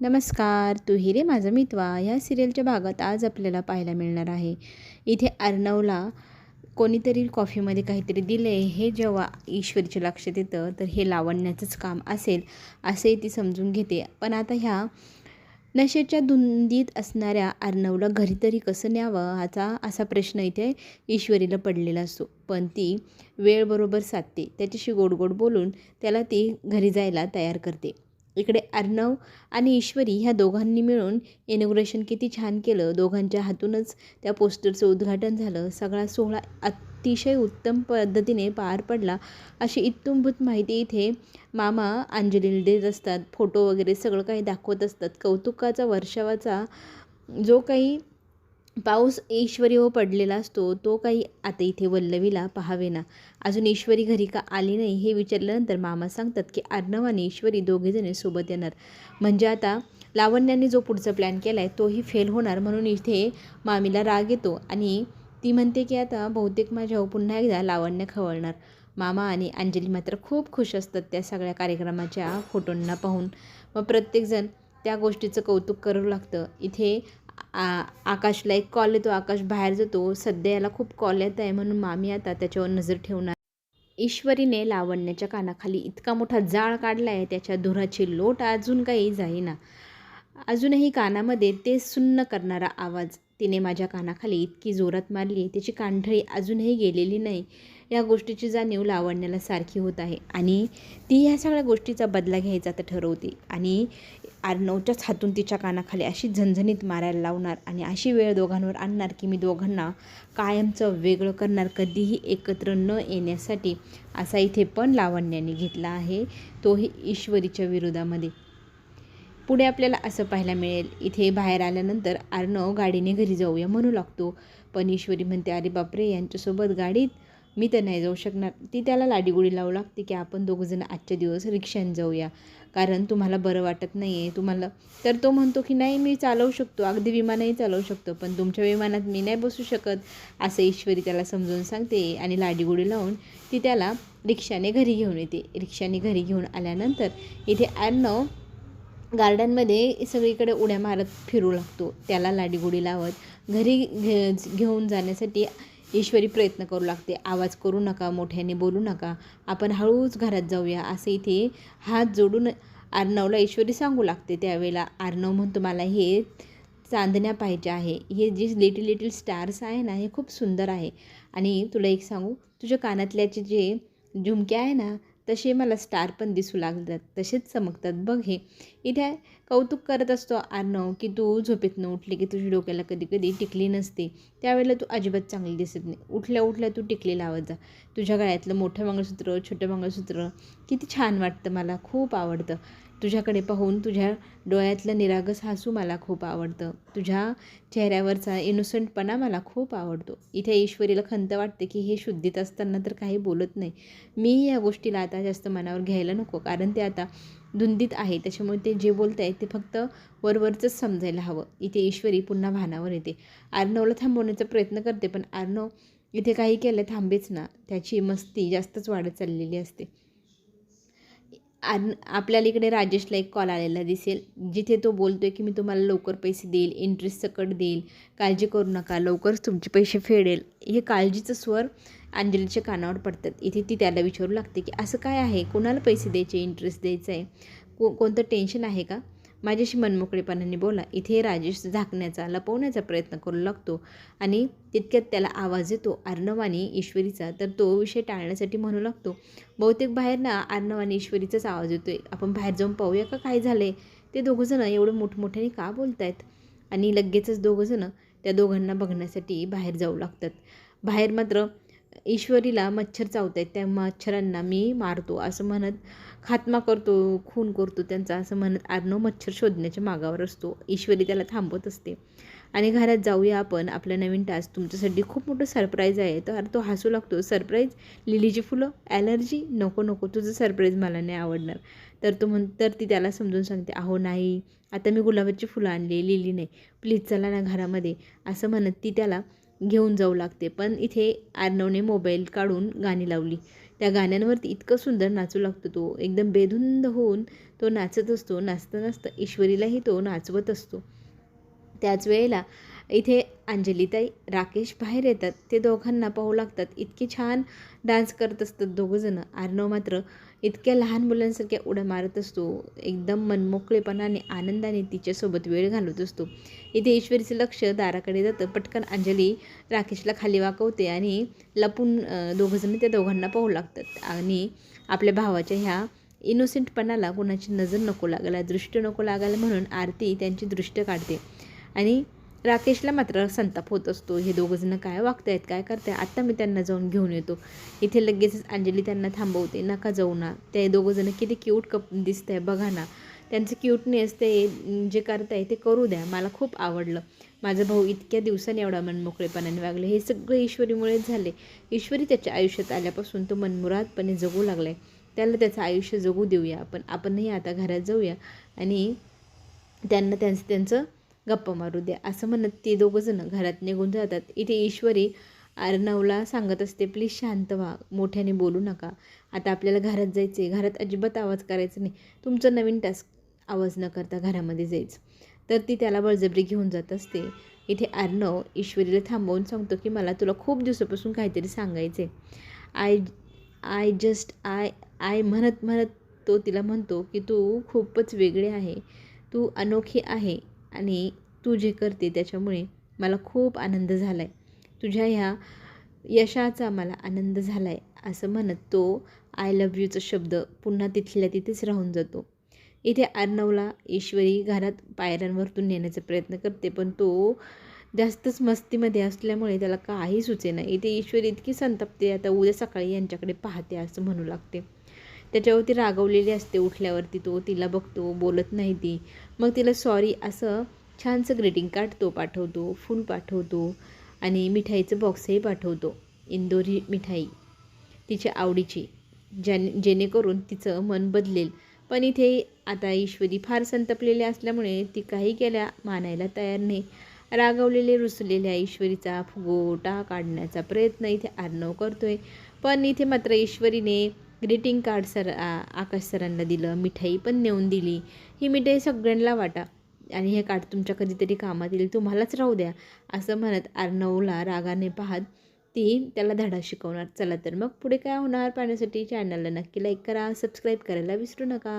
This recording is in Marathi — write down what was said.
नमस्कार तू हिरे माझा मितवा. ह्या सिरियलच्या भागात आज आपल्याला पाहायला मिळणार आहे. इथे अर्णवला कोणीतरी कॉफीमध्ये काहीतरी दिले हे जेव्हा ईश्वरीच्या लक्षात येतं तर हे लावण्याचंच काम असेल असे ती समजून घेते. पण आता ह्या नशेच्या धुंदीत असणाऱ्या अर्णवला घरी तरी कसं न्यावं? ह्याचा असा प्रश्न इथे ईश्वरीला पडलेला असतो. पण ती वेळबरोबर साधते. त्याच्याशी गोड गोड बोलून त्याला ती घरी जायला तयार करते. इकडे अर्णव आणि ईश्वरी ह्या दोघांनी मिळून इनॉग्रेशन किती छान केलं. दोघांच्या हातूनच त्या पोस्टरचं उद्घाटन झालं. सगळा सोहळा अतिशय उत्तम पद्धतीने पार पडला. अशी इत्तुंभूत माहिती इथे मामा अंजलीला देत असतात. फोटो वगैरे सगळं काही दाखवत असतात. कौतुकाचा वर्षावाचा जो काही पाऊस ईश्वरी व पडलेला असतो तो काही आता इथे वल्लवीला पाहावे ना अजून ईश्वरी घरी का आली नाही हे विचारल्यानंतर मामा सांगतात की अर्णव आणि ईश्वरी दोघेजणे सोबत येणार. म्हणजे आता लावण्याने जो पुढचा प्लॅन केला आहे तोही फेल होणार म्हणून इथे मामीला राग येतो आणि ती म्हणते की आता बहुतेक माझ्या पुन्हा एकदा लावण्य खवळणार. मामा आणि अंजली मात्र खूप खुश असतात त्या सगळ्या कार्यक्रमाच्या फोटोंना पाहून. मग प्रत्येकजण त्या गोष्टीचं कौतुक करू लागतं. इथे आ आकाशला एक कॉल येतो. आकाश बाहेर जातो. सध्या याला खूप कॉल येत आहे म्हणून मामी आता त्याच्यावर नजर ठेवणार. ईश्वरीने लावण्याच्या कानाखाली इतका मोठा जाळ काढला आहे त्याच्या धुराची लोट अजून काही जाईना. अजूनही कानामध्ये ते सुन्न करणारा आवाज तिने माझ्या कानाखाली इतकी जोरात मारली त्याची कांढळी अजूनही गेलेली नाही. या गोष्टीची जाणीव लावण्याला सारखी होत आहे आणि ती ह्या सगळ्या गोष्टीचा बदला घ्यायचा तर ठरवते आणि अर्णवच्याच हातून तिच्या कानाखाली अशी झणझणीत मारायला लावणार आणि अशी वेळ दोघांवर आणणार की मी दोघांना कायमचं वेगळं करणार कधीही एकत्र न येण्यासाठी असा इथे पण लावण्याने घेतला आहे. तोही ईश्वरीच्या विरोधामध्ये. पुढे आपल्याला असं पाहायला मिळेल. इथे बाहेर आल्यानंतर अर्णव गाडीने घरी जाऊया म्हणू लागतो. पण ईश्वरी म्हणते अरे बापरे यांच्यासोबत गाडीत मी तर नाही जाऊ शकणार ती त्याला लाडीगुडी लावू लागते की आपण दोघंजण आजच्या दिवस रिक्षाने जाऊया. कारण तुम्हाला बरं वाटत नाही आहे तुम्हाला तर तो म्हणतो की नाही मी चालवू शकतो. अगदी विमानही चालवू शकतो. पण तुमच्या विमानात मी नाही बसू शकत असं ईश्वरी त्याला समजून सांगते आणि लाडीगुडी लावून ती त्याला रिक्षाने घरी घेऊन येते. रिक्षाने घरी घेऊन आल्यानंतर इथे अर्णव गार्डनमध्ये सगळीकडे उड्या मारत फिरू लागतो. त्याला लाडीगुडी लावत घरी घे घेऊन जाण्यासाठी ईश्वरी प्रयत्न करू लागते. आवाज करू नका मोठ्याने बोलू नका. आपण हळूच घरात जाऊया. असं इथे हात जोडून आर्नवला ईश्वरी सांगू लागते. त्यावेळेला आर्नव म्हणतो मला हे चांदण्या पाहिजे आहे. हे जे लिटिल लिटिल स्टार्स आहे ना हे खूप सुंदर आहे. आणि तुला एक सांगू तुझ्या कानातल्याचे जे झुमके आहे ना तसे मला स्टार पण दिसू लागतात तसेच चमकतात. बघ हे इथे कौतुक करत असतो आर्णव की तू झोपेतनं उठली की तुझ्या डोक्याला कधी कधी टिकली नसते. त्यावेळेला तू अजिबात चांगली दिसत नाही. उठल्या उठल्या तू टिकली लावत जा. तुझ्या गळ्यातलं मोठं मंगळसूत्र छोटं मंगळसूत्र किती छान वाटतं मला. खूप आवडतं. तुझ्याकडे पाहून तुझ्या डोळ्यातलं निरागस हसू मला खूप आवडतं. तुझ्या चेहऱ्यावरचा इनोसंटपणा मला खूप आवडतो. इथे ईश्वरीला खंत वाटते की हे शुद्धीत असताना तर काही बोलत नाही. मी या गोष्टीला आता जास्त मनावर घ्यायला नको कारण ते आता धुंदीत आहे. त्याच्यामुळे ते जे बोलत आहे ते फक्त वरवरचंच समजायला हवं. इथे ईश्वरी पुन्हा भानावर येते. आर्नवला थांबवण्याचा प्रयत्न करते पण आर्नव इथे काही केलं थांबेच ना. त्याची मस्ती जास्तच वाढत चाललेली असते. आन आपल्याला इकडे राजेशला एक कॉल आलेला दिसेल. जिथे तो बोलतो आहे की मी तुम्हाला लवकर पैसे देईल इंटरेस्ट सकट देईल काळजी करू नका लवकरच तुमचे पैसे फेडेल. हे काळजीचं स्वर अंजलीच्या कानावर पडतात. इथे ती त्याला विचारू लागते की असं काय आहे? कोणाला पैसे द्यायचे इंटरेस्ट द्यायचं आहे को कोणतं टेन्शन आहे का? माझ्याशी मनमोकळेपणाने बोला. इथे राजेश झाकण्याचा लपवण्याचा प्रयत्न करू लागतो आणि तितक्यात त्याला आवाज येतो. अर्णव आणि ईश्वरीचा तर तो विषय टाळण्यासाठी म्हणू लागतो. बहुतेक बाहेर ना अर्णव आणि ईश्वरीचाच आवाज येतो आहे आपण बाहेर जाऊन पाहूया का काय झालं आहे ते दोघंजणं एवढं मोठमोठ्याने का बोलत आहेत आणि लगेचच दोघंजणं त्या दोघांना बघण्यासाठी बाहेर जाऊ लागतात. बाहेर मात्र ईश्वरीला मच्छर चावत आहेत त्या मच्छरांना मी मारतो असं म्हणत खात्मा करतो खून करतो त्यांचा असं म्हणत आर्नव मच्छर शोधण्याच्या मागावर असतो. ईश्वरी त्याला थांबवत असते. आणि घरात जाऊया आपण आपला नवीन टास्क तुमच्यासाठी खूप मोठं सरप्राईज आहे. तर तो हसू लागतो. सरप्राईज लिलीची फुलं? ॲलर्जी नको नको. तुझं सरप्राईज मला नाही आवडणार. तर तो म्हण तर ती त्याला समजून सांगते अहो नाही. आता मी गुलाबाची फुलं आणली लिली नाही. प्लीज चला ना घरामध्ये. असं म्हणत ती त्याला घेऊन जाऊ लागते. पण इथे आर्नवने मोबाईल काढून गाणी लावली. त्या गाण्यांवरती इतकं सुंदर नाचू लागतो तो. एकदम बेधुंद होऊन तो नाचत असतो. नाचता नाचता ईश्वरीलाही तो नाचवत असतो. त्याच वेळेला इथे अंजलीताई राकेश बाहेर येतात. ते दोघांना पाहू लागतात. इतके छान डान्स करत असतात दोघंजणं. आर्नव मात्र इतक्या लहान मुलांसारख्या उड्या मारत असतो एकदम मनमोकळेपणाने आनंदाने तिच्यासोबत वेळ घालवत असतो. इथे ईश्वरीचं लक्ष दाराकडे जातं. पटकन अंजली राकेशला खाली वाकवते आणि लपून दोघंजणी त्या दोघांना पाहू लागतात. आणि आपल्या भावाच्या ह्या इनोसेंटपणाला कोणाची नजर नको लागायला दृष्ट नको लागायला म्हणून आरती त्यांची दृष्ट काढते. आणि राकेशला मात्र संताप होत असतो. हे दोघंजणं काय वागतायत काय करताय आत्ता मी त्यांना जाऊन घेऊन येतो. इथे लगेचच अंजली त्यांना थांबवते. नका जाऊ ना. ते दोघंजणं किती क्यूट कप दिसत आहे बघा ना. त्यांचं क्यूटनेस ते अं, जे करताय ते करू द्या. मला खूप आवडलं. माझा भाऊ इतक्या दिवसांनी एवढा मनमोकळेपणाने वागले. हे सगळं ईश्वरीमुळेच झाले. ईश्वरी त्याच्या आयुष्यात आल्यापासून तो मनमुरादपणे जगू लागलाय. त्याला त्याचं आयुष्य जगू देऊया. आपण आपणही आता घरात जाऊया. आणि त्यांना त्यांचं त्यांचं गप्पा मारू द्या. असं म्हणत ते दोघंजणं घरात निघून जातात. इथे ईश्वरी अर्णवला सांगत असते प्लीज शांत व्हा. मोठ्याने बोलू नका. आता आपल्याला घरात जायचं आहे घरात अजिबात आवाज करायचा नाही. तुमचं नवीन टास्क आवाज न करता घरामध्ये जायचं. तर ती त्याला बळजबरी घेऊन जात असते. इथे अर्णव ईश्वरीला थांबवून सांगतो की मला तुला खूप दिवसापासून काहीतरी सांगायचं आहे I I just I I म्हणत म्हणत तो तिला म्हणतो की तू खूपच वेगळे आहे. तू अनोखी आहे. आणि तू जे करते त्याच्यामुळे मला खूप आनंद झाला आहे तुझ्या ह्या यशाचा मला आनंद झाला आहे असं म्हणत तो आय लव्ह यूचा शब्द पुन्हा तिथल्या तिथेच राहून जातो. इथे अर्णवला ईश्वरी घरात पायऱ्यांवरतून नेण्याचा प्रयत्न करते पण तो जास्तच मस्तीमध्ये असल्यामुळे त्याला काही सुचेना इथे ईश्वरी इतकी संतप्ते आता उद्या सकाळी यांच्याकडे पाहते असं म्हणू लागते. त्याच्यावरती रागवलेली असते उठल्यावरती तो तिला बघतो बोलत नाही ती. मग तिला सॉरी असं छानसं ग्रीटिंग कार्ड तो पाठवतो फूल पाठवतो आणि मिठाईचं बॉक्सही पाठवतो इंदोरी मिठाई तिच्या आवडीची. ज्याने जेणेकरून तिचं मन बदलेल. पण इथे आता ईश्वरी फार संतपलेली असल्यामुळे ती काही केल्या मानायला तयार नाही. रागवलेले रुसलेल्या ईश्वरीचा फुगोटा काढण्याचा प्रयत्न इथे आर्णव करतोय. पण इथे मात्र ईश्वरीने ग्रीटिंग कार्ड सर आकाश सरांना दिलं मिठाई पण नेऊन दिली. ही मिठाई सगळ्यांना वाटा. आणि हे कार्ड तुमच्या कधीतरी कामात येईल तुम्हालाच राहू द्या. असं म्हणत अर्णवला रागाने पाहत ती त्याला धडा शिकवणार. चला तर मग पुढे काय होणार पाहण्यासाठी चॅनलला नक्की लाईक करा सबस्क्राईब करायला विसरू नका.